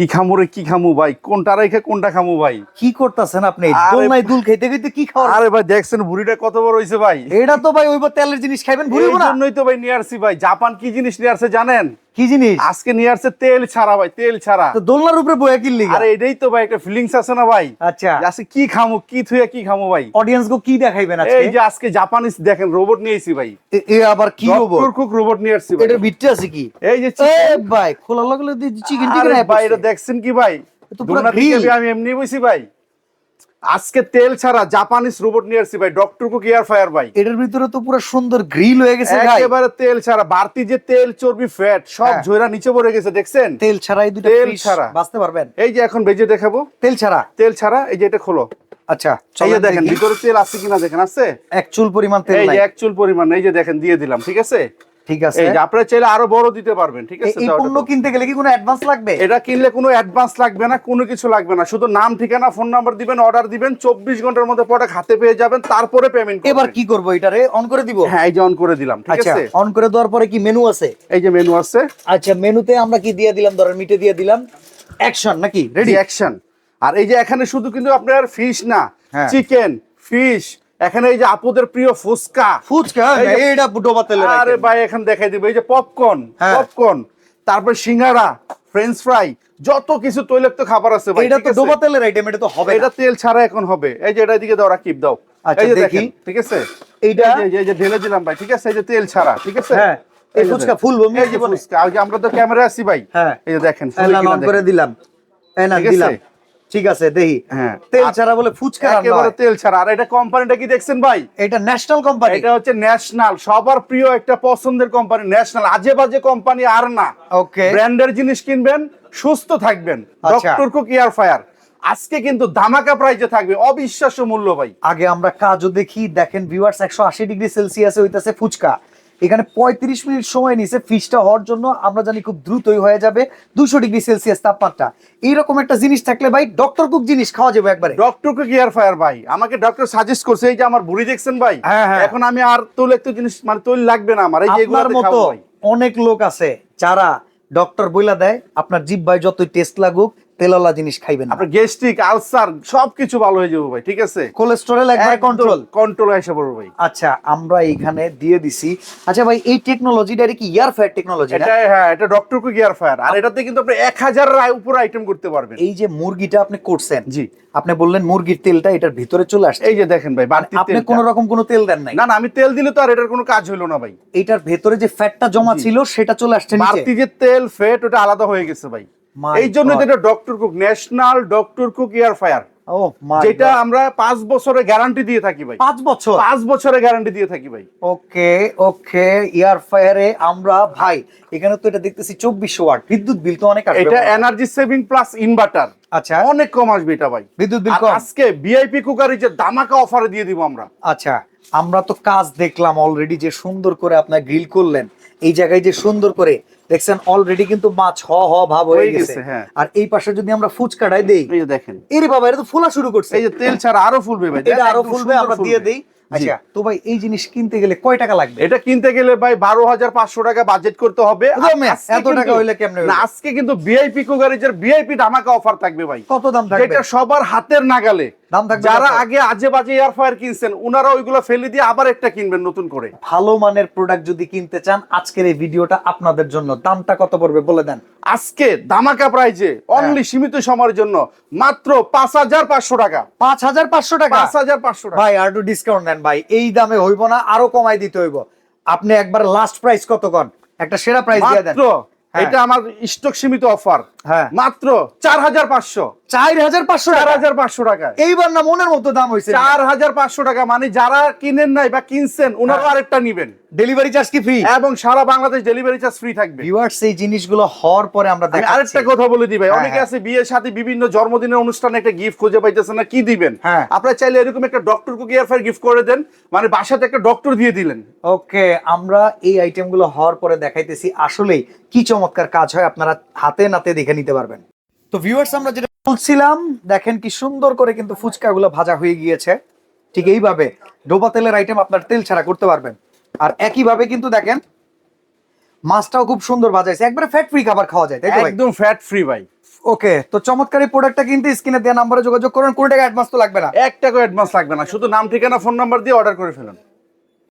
কি খামু রে কি খামু ভাই? কোনটা রেখে কোনটা খামু ভাই? কি করতেছেন আপনি? দোলনায় দুল খাইতে খাইতে কি খাওয়া আরে ভাই দেখছেন ভুড়িটা কত বড় হয়েছে ভাই? এটা তো ভাই ওইবার তেলের জিনিস খাইবেন ভুড়ি না। জন্যই তো ভাই নিয়ে আসছি ভাই। জাপান কি জিনিস নিয়ে আসছে জানেন? কি জিনিস? আজকে নিয়ে আসছে তেল ছাড়া ভাই তেল ছাড়া। তো দোলনার উপরে বয়ে কিনলি আরে এটাই তো ভাই একটা ফিলিংস আছে না ভাই? আচ্ছা। আজকে কি খামু কি থুয়ে কি খামু ভাই? অডিয়েন্স গো কি দেখাইবেন আজকে? এই যে আজকে জাপানিজ দেখেন রোবট নিয়েছি ভাই। এ- আবার কি ডক্টর কুক রোবট নিয়ে আসছি ভাই। এটার ভিতরে আছে কি? এই যে এ ভাই খোলা লাগলে চিকেন টিকেন ভাই এটা দেখছেন কি ভাই? তো পুরো আমি এমনি বসি ভাই। আজকে তেল ছাড়া জাপানিজ রোবট নিয়ে আসছি ভাই ডক্টর কুক এয়ার ফায়ার ভাই। এটার ভিতরে তো পুরো সুন্দর গ্রিল হয়ে গেছে ভাই। একেবারে তেল ছাড়া বাড়তি যে তেল চর্বি ফ্যাট সব হ্যাঁ। ঝইরা নিচে পড়ে গেছে দেখছেন? তেল ছাড়া এই দুটো তেল ছাড়া। বাঁচতে পারবেন। এই যে এখন বেজে দেখাবো। তেল ছাড়া? তেল ছাড়া এই যে এটা খোলো। আচ্ছা এই যে দেখেন ভিতরে তেল আছে কিনা দেখেন আছে? এক চুল পরিমাণ তেল এই যে এক চুল পরিমাণ এই যে দেখেন দিয়ে দিলাম ঠিক আছে? ঠিক আছে। এই যে আপনারা চাইলে আরও বড় দিতে পারবেন ঠিক আছে? এই পণ্য কিনতে গেলে কি কোনো অ্যাডভান্স লাগবে? এটা কিনলে কোনো অ্যাডভান্স লাগবে না কোনো কিছু লাগবে না। শুধু নাম ঠিকানা ফোন নাম্বার দিবেন অর্ডার দিবেন চব্বিশ ঘণ্টার মধ্যে প্রোডাক্ট হাতে পেয়ে যাবেন তারপরে পেমেন্ট এবার কি করব এটারে? অন করে দিব? হ্যাঁ এই যে অন করে দিলাম ঠিক আচ্ছা আছে? অন করে দেওয়ার পরে কি মেনু আছে? এই যে মেনু আছে। আচ্ছা মেনুতে আমরা কি দিয়ে দিলাম? ধরেন মিটে দিয়ে দিলাম। অ্যাকশন নাকি? রেডি অ্যাকশন আর এই যে এখানে শুধু কিন্তু আপনার ফিশ না হ্যাঁ। চিকেন ফিশ এখানে এই যে আপুদের প্রিয় ফুচকা। ফুচকা? এইটা ডোবা তেলে আরে ভাই এখানে দেখাই দিব। এই যে পপকর্ন হ্যাঁ। পপকর্ন তারপর সিঙ্গারা ফ্রেঞ্চ ফ্রাই যত কিছু তৈলাক্ত খাবার আছে ভাই এটা তো ডোবা তেলের আইটেম এটা তো হবে এটা তেল ছাড়া এখন হবে। এই যে এটা দিকে দাও রাকিব দাও। আচ্ছা, এই যে দেখি। দেখেন ঠিক আছে? এইটা এই যে- এই যে ঢেলে দিলাম ভাই ঠিক আছে? এই যে তেল ছাড়া ঠিক আছে? হ্যাঁ, এই ফুচকা ফুল ফুলবো, এই যে ফুচকা যে আমরা তো ক্যামেরা আছি ভাই। হ্যাঁ। এই যে দেখেন ফুলে করে দিলাম। এই না ঠিক দিলাম। ঠিক আছে দেখি। হ্যাঁ। তেল ছাড়া বলে ফুচকা একেবারে তেল ছাড়া। আর এটা কোম্পানিটা কি দেখছেন ভাই? এটা ন্যাশনাল কোম্পানি এটা হচ্ছে ন্যাশনাল সবার প্রিয় একটা পছন্দের কোম্পানি ন্যাশনাল আজে বাজে কোম্পানি আর না। ওকে ব্র্যান্ডের জিনিস কিনবেন সুস্থ থাকবেন। ডক্টর কুক এয়ার ফায়ার আজকে কিন্তু ধামাকা প্রাইজে থাকবে অবিশ্বাস্য মূল্য ভাই। আগে আমরা কাজও দেখি দেখেন ভিউয়ার্স একশো আশি ডিগ্রি সেলসিয়াসে হইতাছে ফুচকা। এখানে পঁয়ত্রিশ মিনিট সময় নিছে ফিশটা হওয়ার জন্য। আমরা জানি খুব দ্রুতই হয়ে যাবে। দুশো ডিগ্রি সেলসিয়াস তাপমাত্রা। এইরকম একটা জিনিস থাকলে ভাই ডক্টর কুক জিনিস খাওয়া যাবে একবারে। ডক্টর কুক এয়ার ফায়ার ভাই। আমাকে ডক্টর সাজেস্ট করছে এই যে আমার বুড়ি দেখছেন ভাই? হ্যাঁ, হ্যাঁ। এখন আমি আর তোলে একটু জিনিস মানে তৈল লাগবে না আমার। এই যে এগুলোতে মতো অনেক লোক আছে যারা ডক্টর বইলা দেয়। আপনার জিভ ভাই যতই টেস্ট লাগুক তেলওয়ালা জিনিস খাইবেন না। আপনার গ্যাস্ট্রিক আলসার সবকিছু ভালো হয়ে যাবে ভাই ঠিক আছে? কোলেস্টেরল একবার কন্ট্রোল কন্ট্রোল এসে পড়বে ভাই। আচ্ছা আমরা এইখানে দিয়ে দিছি। আচ্ছা ভাই এই টেকনোলজিটা কি ইয়ার ফায়ার টেকনোলজি এটা হ্যাঁ এটা ডক্টর কুক এয়ার ফায়ার আর এটাতে কিন্তু আপনি এক হাজার উপর আইটেম করতে পারবেন। এই যে মুরগিটা আপনি করছেন জি। আপনি বললেন মুরগির তেলটা এটার ভিতরে চলে আসছে। এই যে দেখেন ভাই বাড়তি আপনি। কোন রকম কোনো তেল দেন নাই। না না আমি তেল দিলে তো আর এটার কোনো কাজ হইল না ভাই। এটার ভেতরে যে ফ্যাটটা জমা ছিল সেটা চলে আসছে নিচে। বাড়তি যে তেল ফ্যাট ওটা আলাদা হয়ে গেছে ভাই। এই জন্য. এটা doctor cook national doctor cook air fire যেটা আমরা পাঁচ বছরের গ্যারান্টি দিয়ে থাকি ভাই। পাঁচ বছর? পাঁচ বছরের গ্যারান্টি দিয়ে থাকি ভাই। ওকে ওকে ইয়ার ফায়ারে আমরা ভাই এখানে তো এটা দেখতেছি চব্বিশ ওয়াট। বিদ্যুৎ বিল তো অনেক আসবে এটা এনার্জি সেভিং প্লাস ইনভার্টার আচ্ছা। অনেক কম আসবে এটা ভাই। বিদ্যুৎ বিল আজকে ভিআইপি কুকারি যে দামাকা অফারে দিয়ে দিব আমরা। আচ্ছা আমরা তো কাজ দেখলাম অলরেডি যে সুন্দর করে আপনার গ্রিল করলেন। এই জায়গায় যে সুন্দর করে দেখছেন অলরেডি কিন্তু মাছ হ হ ভাব হয়ে গেছে। হ্যাঁ। আর এই পাশে যদি আমরা ফুচকাটাই দেই এই দেখেন। এরে বাবা এটা তো ফোলা শুরু করছে। এই যে তেল ছাড়া আরও ফুলবে ভাই এটা আরও ফুলবে আমরা দিয়ে দেই। আচ্ছা তো ভাই এই জিনিস কিনতে গেলে কয় টাকা লাগবে? এটা কিনতে গেলে ভাই বারো হাজার পাঁচশো টাকা বাজেট করতে হবে। এত টাকা হইলে কেমনে? না আজকে কিন্তু ভিআইপি কুকারিজের ভিআইপি ধামাকা অফার থাকবে ভাই। কত দাম থাকবে? যেটা সবার হাতের নাগালে। দাম থাকবে যারা আগে আজে বাজে এয়ার ফায়ার কিনছেন ওনারা ওইগুলো ফেলে দিয়ে আবার একটা কিনবেন নতুন করে। ভালো মানের প্রোডাক্ট যদি কিনতে চান আজকের এই ভিডিওটা আপনাদের জন্য। দামটা কত পড়বে বলে দেন। আজকে ধামাকা প্রাইজে। অনলি সীমিত সময়ের জন্য মাত্র পাঁচ হাজার পাঁচশো টাকা। পাঁচ হাজার পাঁচশো টাকা? পাঁচ হাজার পাঁচশো টাকা। ভাই আর একটু ডিসকাউন্ট দেন ভাই। এই দামে হইব না আরও কমাই দিতে হইব। আপনি একবার লাস্ট প্রাইস কত কন? একটা সেরা প্রাইস দিয়ে দেন। হ্যাঁ। এটা আমার স্টক সীমিত অফার হ্যাঁ। মাত্র চার হাজার পাঁচশো। চার হাজার পাঁচশো চার হাজার পাঁচশো টাকা। এইবার না মনের মতো দাম হয়েছে। চার হাজার পাঁচশো টাকা মানে যারা কিনেন নাই বা কিনছেন ওনারা হ্যাঁ। আরেকটা নিবেন। ডেলিভারি চার্জ কি ফ্রি এবং সারা বাংলাদেশ ডেলিভারি চার্জ ফ্রি থাকবে। ভিউয়ার্স এই জিনিসগুলো হওয়ার পরে আমরা আমি আরেকটা কথা বলে ভাই হ্যাঁ, অনেকে হ্যাঁ। আছে বিয়ের সাথে বিভিন্ন জন্মদিনের অনুষ্ঠানে একটা গিফট খুঁজে পাইতেছেন না কি দিবেন? হ্যাঁ। আপনারা চাইলে এরকম একটা ডক্টর কুকি এয়ার ফায়ার গিফট করে দেন মানে বাসাতে একটা ডক্টর দিয়ে দিলেন। ওকে আমরা এই আইটেমগুলো হওয়ার পরে দেখাইতেছি আসলেই কি চমৎকার কাজ হয় আপনারা হাতে নাতে দেখে নিতে পারবেন। তো ভিউয়ার্স আমরা যেটা বলছিলাম দেখেন কি সুন্দর করে কিন্তু ফুচকাগুলো ভাজা হয়ে গিয়েছে। ঠিক এইভাবে ডোবা তেলের আইটেম আপনার তেল ছাড়া করতে পারবেন। আর একইভাবে কিন্তু দেখেন মাছটাও খুব সুন্দর ভাজাইছে একবারে ফ্যাট ফ্রি খাবার খাওয়া যায় তাই তো ভাই? একদম ফ্যাট ফ্রি ভাই। ওকে তো চমৎকার প্রোডাক্টটা কিন্তু স্ক্রিনে দেওয়া নাম্বারে যোগাযোগ করুন। কোন টাকা অ্যাডভান্স তো লাগবে না। এক টাকা অ্যাডভান্স লাগবে না। শুধু নাম ঠিকানা ফোন নাম্বার দিয়ে অর্ডার করে ফেলুন।